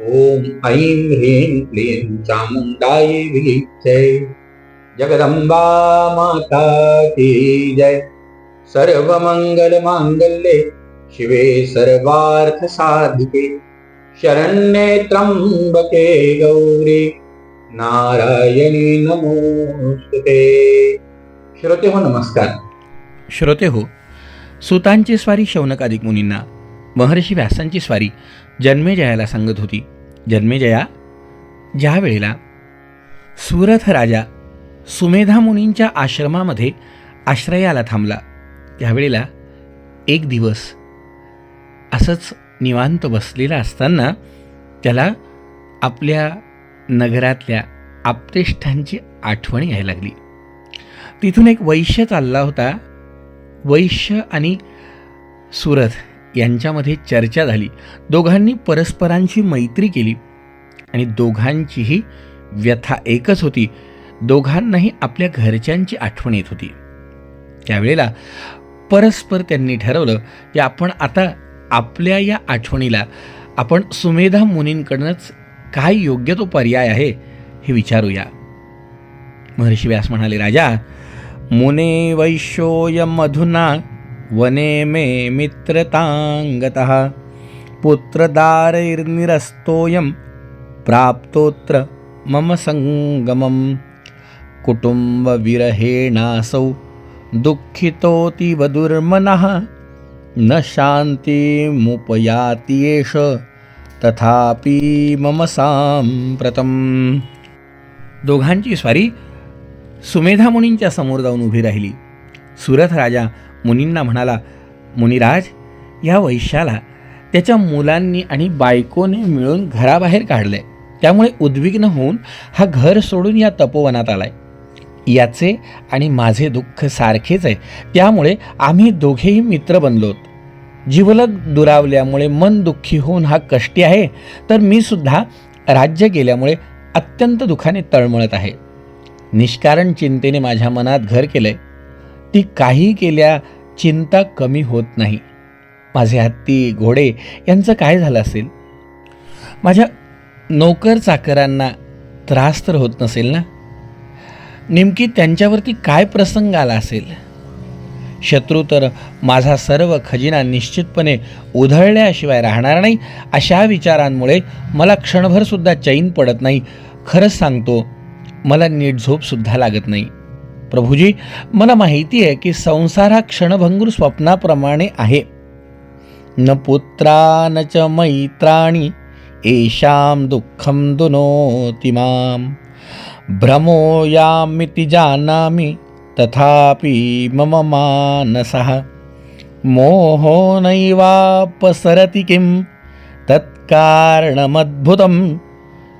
ॐ ऐं ह्रीं क्लीं चामुण्डायै विलीक्षे जगदंबा माता की जय। सर्वमङ्गलमाङ्गल्ये शिवे सर्वार्थसाधिके। शरण्ये त्र्यम्बके गौरी नारायणी नमोस्तुते। श्रोते हो नमस्कार। श्रोते हो सुतांची स्वारी शौनकादिक मुनींना महर्षी व्यासांची स्वारी जन्मेजयाला सांगत होती. जन्मेजया ज्या वेळेला सुरथ राजा सुमेधा मुनींच्या आश्रमामध्ये आश्रयाला थांबला त्यावेळेला एक दिवस असंच निवांत बसलेला असताना त्याला आपल्या नगरातल्या आप्तेष्ठांची आठवण यायला लागली. तिथून एक वैश्य चालला होता वैश्य आणि सुरथ. यांच्यामध्ये चर्चा झाली. दोघांनी परस्परांशी मैत्री केली. आणि दोघांचीही व्यथा एकच होती. दोघांनाही आपल्या घरच्यांची आठवण येत होती. त्यावेळेला परस्पर त्यांनी ठरवलं की आपण आता आपल्या या आठवणीला आपण सुमेधा मुनींकडनंच काय योग्य तो पर्याय आहे हे विचारूया. महर्षी व्यास म्हणाले राजा मुने वैश्योयम मधुना वने मे मित्रताङ्गतः। पुत्रदारैर्निरस्तोऽयं प्राप्तोत्र मम सङ्गमं कुटुम्बविरहेणासौ दुःखितोऽतीव दुर्मनः न शान्तिमुपयाति एष तथापि मम साम्प्रतम। दोघांची स्वारी सुमेधा मुनींच्या समोर जाऊन उभी राहिली. सुरथ राजा मुनींना म्हणाला मुनिराज या वैश्याला त्याच्या मुलांनी आणि बायकोने मिळून घराबाहेर काढलंय. त्यामुळे उद्विग्न होऊन हा घर सोडून या तपोवनात आलाय. याचे आणि माझे दुःख सारखेच आहे. त्यामुळे आम्ही दोघेही मित्र बनलोत जीवलग दुरावल्यामुळे मन दुःखी होऊन हा कष्टी आहे. तर मी सुद्धा राज्य गेल्यामुळे अत्यंत दुःखाने तळमळत आहे. निष्कारण चिंतेने माझ्या मनात घर केलंय. ती काही केल्या चिंता कमी होत नाही. माझे हत्ती घोडे यांचं काय झालं असेल? माझ्या नोकर चाकरांना त्रास तर होत नसेल ना? नेमकी त्यांच्यावरती काय प्रसंग आला असेल? शत्रू तर माझा सर्व खजिना निश्चितपणे उधळल्याशिवाय राहणार नाही अशा विचारांमुळे मला क्षणभरसुद्धा चैन पडत नाही. खरंच सांगतो मला नीट झोपसुद्धा लागत नाही. प्रभूजी मला माहिती आहे की संसार हा क्षणभंगूर स्वप्नाप्रमाणे आहे. न पुत्रा न च मैत्राणी येषां दुःखं दुनोति मां. भ्रमो यामिति जानामि तथापि मम मानसः. मोहो नैवापसरति किं? तत्कारणमद्भुतं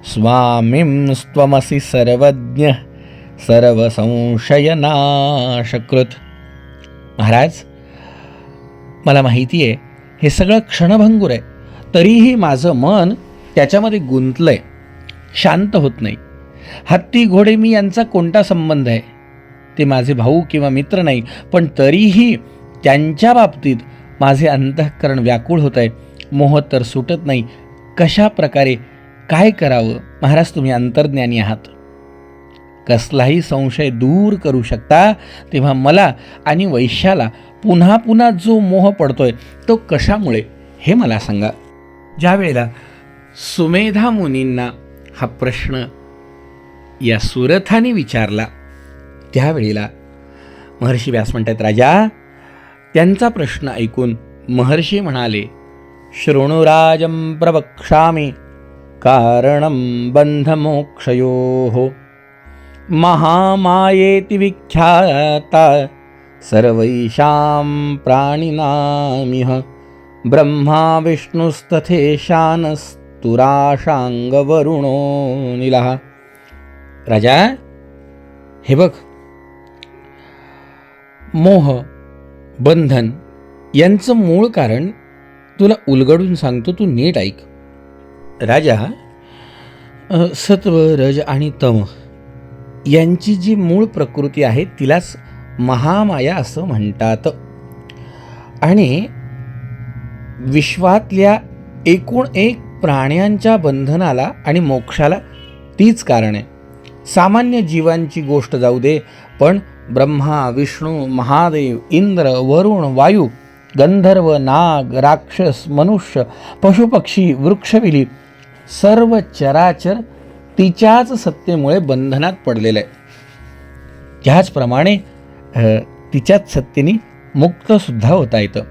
स्वामिं त्वमसि सर्वज्ञः। सर्व संशयनाशकृत महाराज मला माहिती आहे हे सगळं क्षणभंगूर आहे. तरीही माझं मन त्याच्यामध्ये गुंतलंय. शांत होत नाही. हत्ती घोडे मी यांचा कोणता संबंध आहे? ते माझे भाऊ किंवा मित्र नाही पण तरीही त्यांच्या बाबतीत माझे अंतःकरण व्याकुळ होत आहे. मोह तर सुटत नाही. कशा प्रकारे काय करावं? महाराज तुम्ही अंतर्ज्ञानी आहात. कसलाही संशय दूर करू शकता तेव्हा मला आणि वैश्याला पुन्हा पुन्हा जो मोह पडतोय तो कशामुळे हे मला सांगा. ज्या वेळेला सुमेधा मुनींना हा प्रश्न या सुरथाने विचारला त्यावेळेला महर्षी व्यास म्हणतात राजा त्यांचा प्रश्न ऐकून महर्षी म्हणाले शृणुराजं प्रवक्ष्यामि कारणं बन्धमोक्षयोः महामायेति विख्याता। सर्वैषां प्राणिनामिह। ब्रह्मा विष्णुस्तथेशानस्तुराशाङ्गवरुणो निलः। राजा हे बघ। मोह बंधन यांचं मूळ कारण तुला उलगडून सांगतो तू नीट ऐक। राजा सत्व रज आणि तम। यांची जी मूळ प्रकृती आहे तिलाच महामाया असं म्हणतात. आणि विश्वातल्या एकूण एक प्राण्यांच्या बंधनाला आणि मोक्षाला तीच कारण आहे. सामान्य जीवांची गोष्ट जाऊ दे पण ब्रह्मा विष्णू महादेव इंद्र वरुण वायू गंधर्व नाग राक्षस मनुष्य पशुपक्षी वृक्षविली सर्व चराचर तिच्याच सत्तेमुळे बंधनात पडलेलं आहे. त्याचप्रमाणे तिच्याच सत्तेने मुक्तसुद्धा होता येतं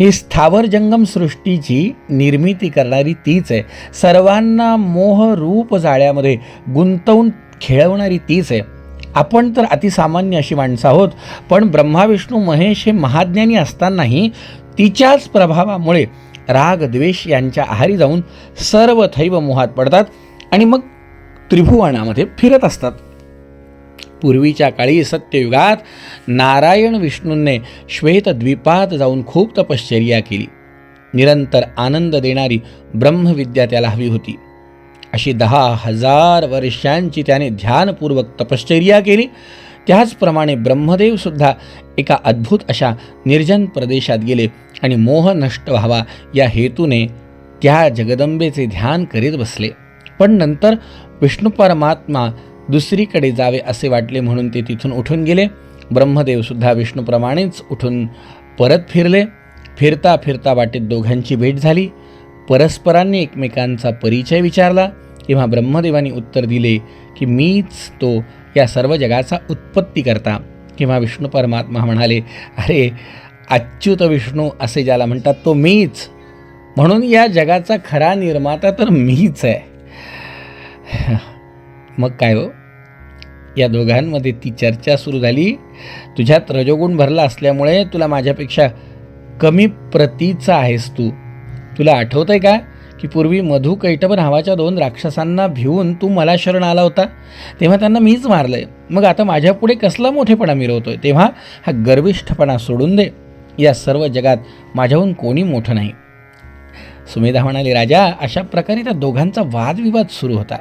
ही स्थावर जंगम सृष्टीची निर्मिती करणारी तीच आहे. सर्वांना मोह रूप जाळ्यामध्ये गुंतवून खेळवणारी तीच आहे. आपण तर अतिसामान्य अशी माणसं आहोत पण ब्रह्माविष्णू महेश हे महाज्ञानी असतानाही तिच्याच प्रभावामुळे राग द्वेष यांच्या आहारी जाऊन सर्व थैव मोहात पडतात. आणि मग त्रिभुवनामध्ये फिरत असतात. पूर्वीच्या काळी सत्ययुगात नारायण विष्णूंनी श्वेतद्वीपात जाऊन खूप तपश्चर्या केली. निरंतर आनंद देणारी ब्रह्मविद्या त्याला हवी होती. अशी दहा हजार वर्षांची त्याने ध्यानपूर्वक तपश्चर्या केली. त्याचप्रमाणे ब्रह्मदेवसुद्धा एका अद्भुत अशा निर्जन प्रदेशात गेले आणि मोह नष्ट व्हावा या हेतूने त्या जगदंबेचे ध्यान करीत बसले. पण नंतर विष्णू परमात्मा दुसरीकडे जावे असे वाटले म्हणून ते तिथून उठून गेले. ब्रह्मदेवसुद्धा विष्णूप्रमाणेच उठून परत फिरले. फिरता फिरता वाटेत दोघांची भेट झाली. परस्परांनी एकमेकांचा परिचय विचारला. तेव्हा ब्रह्मदेवानी उत्तर दिले की मीच तो या सर्व जगाचा उत्पत्ती करता. किंवा विष्णू परमात्मा म्हणाले अरे अच्युत विष्णू असे ज्याला म्हणतात तो मीच. म्हणून या जगाचा खरा निर्माता तर मीच आहे. मग काय हो? या दोघांमध्ये ती चर्चा सुरू झाली. तुझ्यात रजोगुण भरला असल्यामुळे तुला माझ्यापेक्षा कमी प्रतीचा आहेस तू. तुला आठवत आहे का की पूर्वी मधु कैटभ नावाच्या दोन राक्षसांना भिवून तू मला शरण आला होता? तेव्हा त्यांना मीच मारलंय. मग आता माझ्यापुढे कसला मोठेपणा मिरवतोय? तेव्हा हा गर्विष्ठपणा सोडून दे. या सर्व जगात माझ्याहून कोणी मोठं नाही. सुमेधा म्हणाली राजा अशा प्रकारे त्या दोघांचा वादविवाद सुरू होता.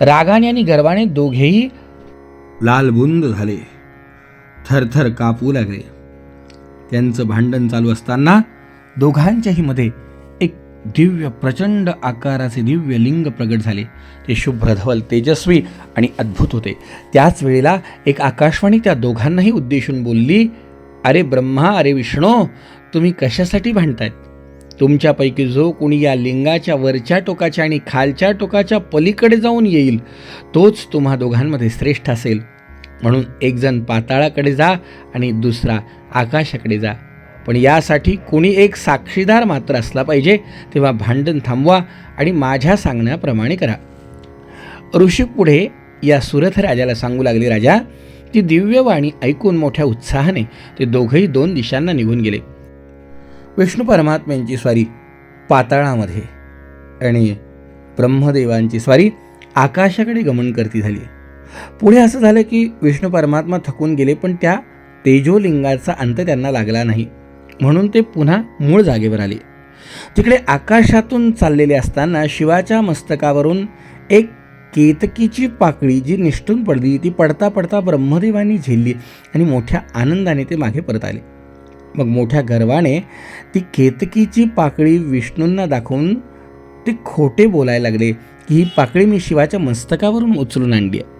रागाने आणि गर्वाने दोघेही लालबुंद झाले. थरथर कापू लागले. त्यांचं भांडण चालू असताना दोघांच्याही मध्ये एक दिव्य प्रचंड आकाराचे दिव्य लिंग प्रगट झाले. ते शुभ्र धवल तेजस्वी आणि अद्भुत होते. त्याच वेळेला एक आकाशवाणी त्या दोघांनाही उद्देशून बोलली अरे ब्रह्मा अरे विष्णू तुम्ही कशासाठी भांडतायत? तुमच्यापैकी जो कोणी या लिंगाच्या वरच्या टोकाच्या आणि खालच्या टोकाच्या पलीकडे जाऊन येईल तोच तुम्हा दोघांमध्ये श्रेष्ठ असेल. म्हणून एकजण पाताळाकडे जा आणि दुसरा आकाशाकडे जा. पण यासाठी कोणी एक साक्षीदार मात्र असला पाहिजे तेव्हा भांडण थांबवा आणि माझ्या सांगण्याप्रमाणे करा. ऋषी पुढे या सुरथ राजाला सांगू लागले राजा ती दिव्यवाणी ऐकून मोठ्या उत्साहाने ते दोघंही दोन दिशांना निघून गेले. विष्णू परमात्म्यांची स्वारी पाताळामध्ये आणि ब्रह्मदेवांची स्वारी आकाशाकडे गमन करती झाली. पुढे असं झालं की विष्णू परमात्मा थकून गेले पण त्या तेजोलिंगाचा अंत त्यांना लागला नाही. म्हणून ते पुन्हा मूळ जागेवर आले. तिकडे आकाशातून चाललेले असताना शिवाच्या मस्तकावरून एक केतकीची पाकळी जी निष्ठून पडली ती पडता पडता ब्रह्मदेवानी झेलली आणि मोठ्या आनंदाने ते मागे परत आले. मग मोठ्या गर्वाने ती केतकीची पाकळी विष्णूंना दाखवून ते खोटे बोलायला लागले की ही पाकळी मी शिवाच्या मस्तकावरून उचलून आणली आहे.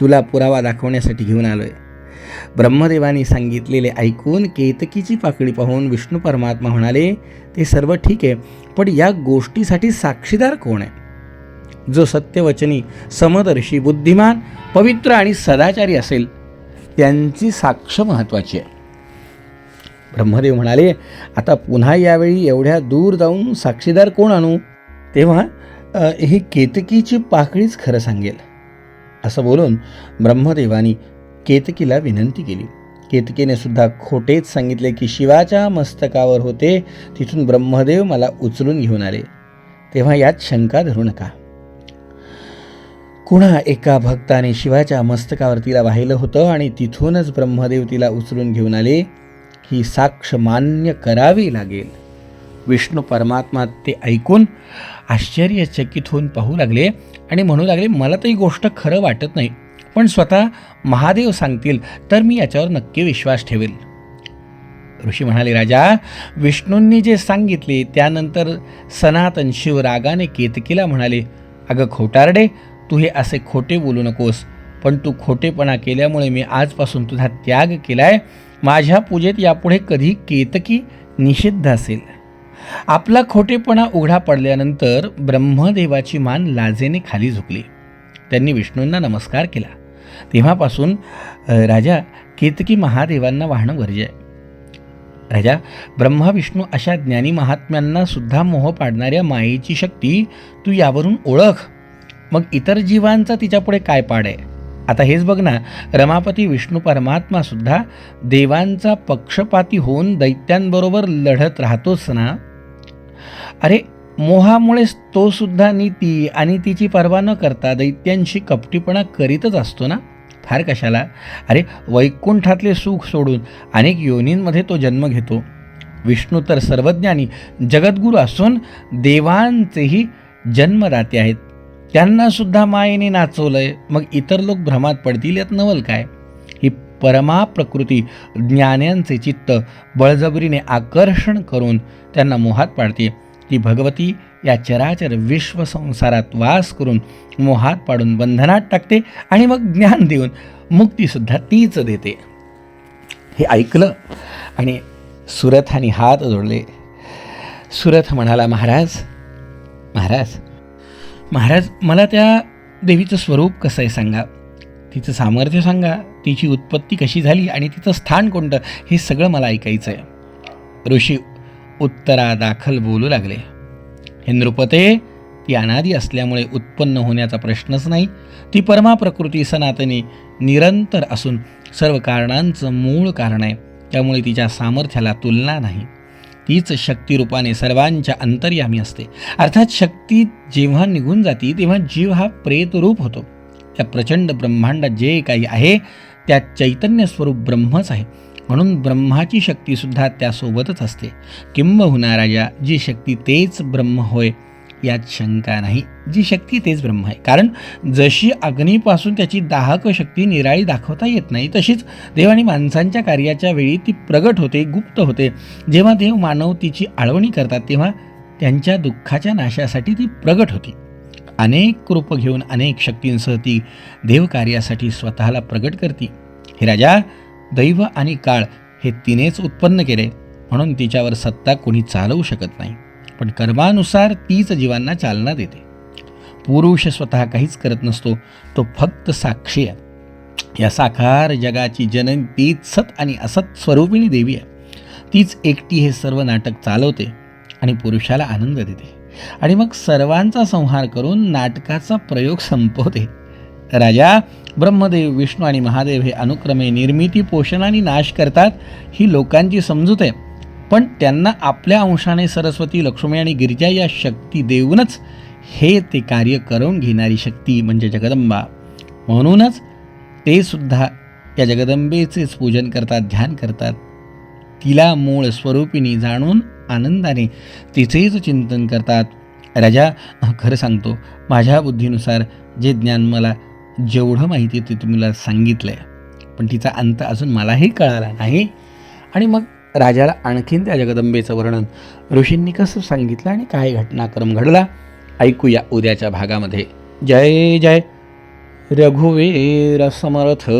तुला पुरावा दाखवण्यासाठी घेऊन आलो आहे ब्रह्मदेवानी सांगितलेले ऐकून केतकीची पाकळी पाहून विष्णू परमात्मा म्हणाले ते सर्व ठीक आहे पण या गोष्टीसाठी साक्षीदार कोण आहे? जो सत्यवचनी समदर्शी बुद्धिमान पवित्र आणि सदाचारी असेल त्यांची साक्ष महत्त्वाची आहे. ब्रह्मदेव म्हणाले आता पुन्हा यावेळी एवढ्या दूर जाऊन साक्षीदार कोण आणू? तेव्हा ही केतकीची पाकळीच खरं सांगेल. असं बोलून ब्रह्मदेवानी केतकीला विनंती केली. केतकीने सुद्धा खोटेच सांगितले की शिवाच्या मस्तकावर होते तिथून ब्रह्मदेव मला उचलून घेऊन आले. तेव्हा यात शंका धरू नका. कुणा एका भक्ताने शिवाच्या मस्तकावर तिला वाहिलं होतं आणि तिथूनच ब्रह्मदेव तिला उचलून घेऊन आले? ही साक्ष मान्य करावी लागेल. विष्णू परमात्मा ते ऐकून आश्चर्यचकित होऊन पाहू लागले आणि म्हणू लागले मला तर ही गोष्ट खरं वाटत नाही पण स्वतः महादेव सांगतील तर मी याच्यावर नक्की विश्वास ठेवेल. ऋषी म्हणाले राजा विष्णूंनी जे सांगितले त्यानंतर सनातन शिव रागाने केतकीला म्हणाले अगं खोटारडे तू हे असे खोटे बोलू नकोस पण तू खोटेपणा केल्यामुळे मी आजपासून तुझा त्याग केलाय. माझ्या पूजेत यापुढे कधी केतकी निषिद्ध असेल. आपला खोटेपणा उघडा पडल्यानंतर ब्रह्मदेवाची मान लाजेने खाली झुकली. त्यांनी विष्णूंना नमस्कार केला. तेव्हापासून राजा केतकी महादेवांना वाहणं गरजे आहे. राजा ब्रह्मा विष्णू अशा ज्ञानी महात्म्यांना सुद्धा मोह पाडणाऱ्या मायेची शक्ती तू यावरून ओळख. मग इतर जीवांचा तिच्यापुढे काय पाड आहे? आता हेच बघ ना रमापती विष्णू परमात्मा सुद्धा देवांचा पक्षपाती होऊन दैत्यांबरोबर लढत राहतोच ना? अरे मोहामुळेच तो सुद्धा नीती आणि तिची पर्वा न करता दैत्यांशी कपटीपणा करीतच असतो ना? फार कशाला? अरे वैकुंठातले सुख सोडून अनेक योनींमध्ये तो जन्म घेतो. विष्णू तर सर्वज्ञानी जगद्गुरू असून देवांचेही जन्मदाते आहेत. त्यांना सुद्धा मायेने नाचवलंय. मग इतर लोक भ्रमात पडतील यात नवल काय? ही परमा प्रकृती ज्ञान्यांचे चित्त बळजबरीने आकर्षण करून त्यांना मोहात पाडते. ती भगवती या चराचर विश्वसंसारात वास करून मोहात पाडून बंधनात टाकते आणि मग ज्ञान देऊन मुक्तीसुद्धा तीच देते. हे ऐकलं आणि सुरथाने हात जोडले. सुरथ म्हणाला महाराज महाराज महाराज मला त्या देवीचं स्वरूप कसं आहे सांगा? तिचं सामर्थ्य सांगा. तिची उत्पत्ती कशी झाली आणि तिचं स्थान कोणतं? हे सगळं मला ऐकायचं आहे. ऋषी उत्तरादाखल बोलू लागले. हे नृपते ती अनादी असल्यामुळे उत्पन्न होण्याचा प्रश्नच नाही. ती परमा प्रकृती सनातनी निरंतर असून सर्व कारणांचं मूळ कारण आहे. त्यामुळे तिच्या सामर्थ्याला तुलना नाही. तीच शक्तिरूपाने सर्वांच्या अंतर्यामी असते. अर्थात शक्ती जेव्हा निघून जाती तेव्हा जीव हा प्रेतरूप होतो. त्या प्रचंड ब्रह्मांडात जे काही आहे त्या चैतन्य स्वरूप ब्रह्मच आहे. म्हणून ब्रह्माची शक्तीसुद्धा त्यासोबतच असते. किंबहुना राजा जी शक्ती तेच ब्रह्म होय यात शंका नाही. जी शक्ती तेच ब्रह्म आहे. कारण जशी अग्नीपासून त्याची दाहक शक्ती निराळी दाखवता येत नाही तशीच देव आणि माणसांच्या कार्याच्या वेळी ती प्रगट होते गुप्त होते. जेव्हा देव मानव तिची आळवणी करतात तेव्हा त्यांच्या दुःखाच्या नाशासाठी ती प्रगट होती. अनेक रूप घेऊन अनेक शक्तींसह ती देवकार्यासाठी स्वतःला प्रगट करते. हे राजा दैव आणि काळ हे तिनेच उत्पन्न केले म्हणून तिच्यावर सत्ता कोणी चालवू शकत नाही. पण कर्मानुसार तीच जीवांना चालना देते. पुरुष स्वतः काहीच करत नसतो तो फक्त साक्षी आहे. या साकार जगाची जनन तीच सत आणि असत स्वरूपिणी देवी आहे. तीच एकटी हे सर्व नाटक चालवते आणि पुरुषाला आनंद देते. आणि मग सर्वांचा संहार करून नाटकाचा प्रयोग संपवते. राजा ब्रह्मदेव विष्णू आणि महादेव हे अनुक्रमे निर्मिती पोषण आणि नाश करतात ही लोकांची समजूत आहे. पण त्यांना आपल्या अंशाने सरस्वती लक्ष्मी आणि गिरिजा या शक्ती देऊनच हे ते कार्य करून घेणारी शक्ती म्हणजे जगदंबा. म्हणूनच ते सुद्धा या जगदंबेचेच पूजन करतात ध्यान करतात. तिला मूळ स्वरूपिणी जाणून आनंदाने तिचेच चिंतन करतात. राजा खरं सांगतो माझ्या बुद्धीनुसार जे ज्ञान मला जेवढं माहिती आहे ते तुम्हाला सांगितलं आहे पण तिचा अंत अजून मलाही कळाला नाही. आणि मग राजाला आणखीन त्या जगदंबेचं वर्णन. ऋषींनी कसं सांगितलं आणि काय घटनाक्रम घडला? ऐकूया उद्याच्या भागामध्ये. जय जय. रघुवीर समर्थ.